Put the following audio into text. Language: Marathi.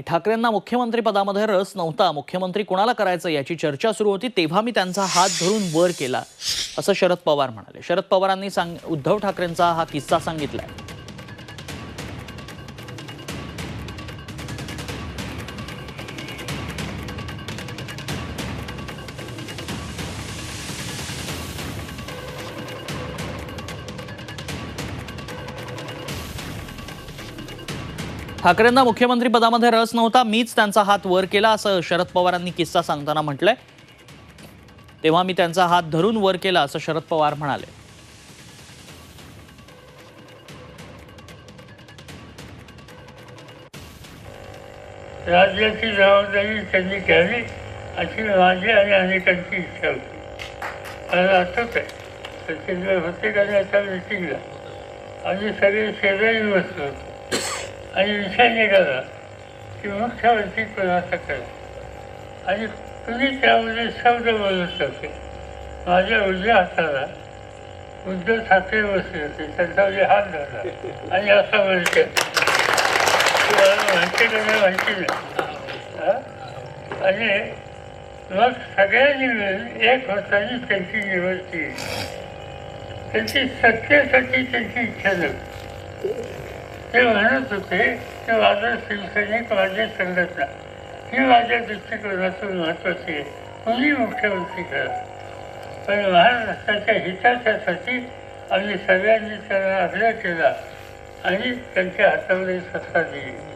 ठाकरेंना मुख्यमंत्री पदामध्ये रस नव्हता. मुख्यमंत्री कोणाला करायचं याची चर्चा सुरू होती तेव्हा मी त्यांचा हात धरून वर केला असं शरद पवार म्हणाले. शरद पवारांनी सांग उद्धव ठाकरेंचा हा किस्सा सांगितलाय. ठाकरेंना मुख्यमंत्रीपदामध्ये रस नव्हता मीच त्यांचा हात वर केला असं शरद पवारांनी किस्सा सांगताना म्हटलंय. तेव्हा मी त्यांचा हात धरून वर केला असं शरद पवार म्हणाले. राज्याची जबाबदारी त्यांनी घ्यावी अशी माझी आणि अनेकांची इच्छा होती. मला आठवत आहे सचिनभाई होते का नाही त्या मिटिंगला आम्ही सगळे शेजारी बसलो होतो. आणि विषय निघाला की मुख्यमंत्री कोणाचा करा आणि तुम्ही त्यामध्ये शब्द बोलत होते माझ्या उजव्या हाताला उद्धव ठाकरे बसले होते. त्यांचा म्हणजे हात धरला आणि असं म्हणते तुम्हाला माहिती का नाही माहिती नाही? आणि मग सगळ्यांनी मिळून एक होतानी त्यांची निवड केली त्यांची सत्तेसाठी त्यांची इच्छा नव्हती ते म्हणत होते की माझं शिवसैनिक माझी संघटना ही माझ्या दृष्टिकोनातून महत्त्वाची आहे. कोणी मुख्यमंत्री करा. पण महाराष्ट्राच्या हिताच्यासाठी आम्ही सगळ्यांनी त्यांना आग्रह केला आणि त्यांच्या हातामध्ये सत्ता दिली.